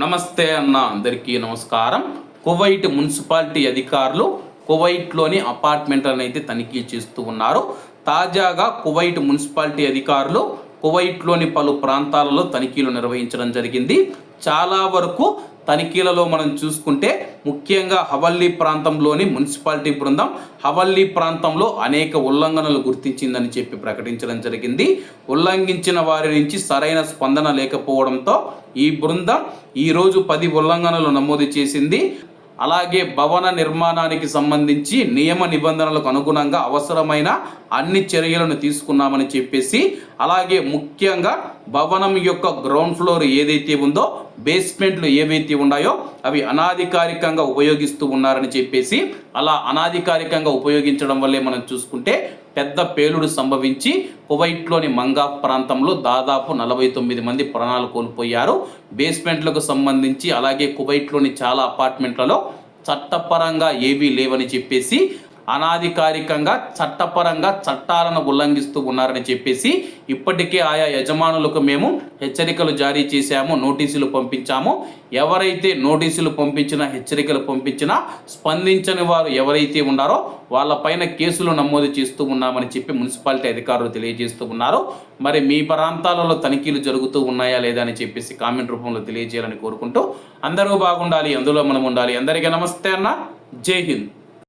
నమస్తే అన్న అందరికీ నమస్కారం. కువైట్ మున్సిపాలిటీ అధికారులు కువైట్లోని అపార్ట్మెంట్లను అయితే తనిఖీ చేస్తూ ఉన్నారు. తాజాగా కువైట్ మున్సిపాలిటీ అధికారులు కువైట్లోని పలు ప్రాంతాలలో తనిఖీలు నిర్వహించడం జరిగింది. చాలా వరకు తనిఖీలలో మనం చూసుకుంటే ముఖ్యంగా హవల్లీ ప్రాంతంలోని మున్సిపాలిటీ బృందం హవల్లీ ప్రాంతంలో అనేక ఉల్లంఘనలు గుర్తించిందని చెప్పి ప్రకటించడం జరిగింది. ఉల్లంఘించిన వారి నుంచి సరైన స్పందన లేకపోవడంతో ఈ బృందం ఈరోజు పది ఉల్లంఘనలు నమోదు చేసింది. అలాగే భవన నిర్మాణానికి సంబంధించి నియమ నిబంధనలకు అనుగుణంగా అవసరమైన అన్ని చర్యలను తీసుకున్నామని చెప్పేసి అలాగే ముఖ్యంగా భవనం యొక్క గ్రౌండ్ ఫ్లోర్ ఏదైతే ఉందో బేస్మెంట్లు ఏవైతే ఉన్నాయో అవి అనాధికారికంగా ఉపయోగిస్తూ ఉన్నారని చెప్పేసి అలా అనాధికారికంగా ఉపయోగించడం వల్లే మనం చూసుకుంటే పెద్ద పేలుడు సంభవించి కువైట్లోని మంగా ప్రాంతంలో దాదాపు నలభై తొమ్మిది మంది ప్రాణాలు కోల్పోయారు. బేస్మెంట్లకు సంబంధించి అలాగే కువైట్లోని చాలా అపార్ట్మెంట్లలో చట్టపరంగా ఏవీ లేవని చెప్పేసి అనాధికారికంగా చట్టపరంగా చట్టాలను ఉల్లంఘిస్తూ ఉన్నారని చెప్పేసి ఇప్పటికే ఆయా యజమానులకు మేము హెచ్చరికలు జారీ చేశాము నోటీసులు పంపించాము. ఎవరైతే నోటీసులు పంపించినా హెచ్చరికలు పంపించినా స్పందించని వారు ఎవరైతే ఉన్నారో వాళ్ళపైన కేసులు నమోదు చేస్తూ ఉన్నామని చెప్పి మున్సిపాలిటీ అధికారులు తెలియజేస్తూ ఉన్నారు. మరి మీ ప్రాంతాలలో తనిఖీలు జరుగుతూ ఉన్నాయా లేదా అని చెప్పేసి కామెంట్ రూపంలో తెలియజేయాలని కోరుకుంటూ అందరూ బాగుండాలి అందులో మనం ఉండాలి. అందరికీ నమస్తే అన్న. జై హింద్.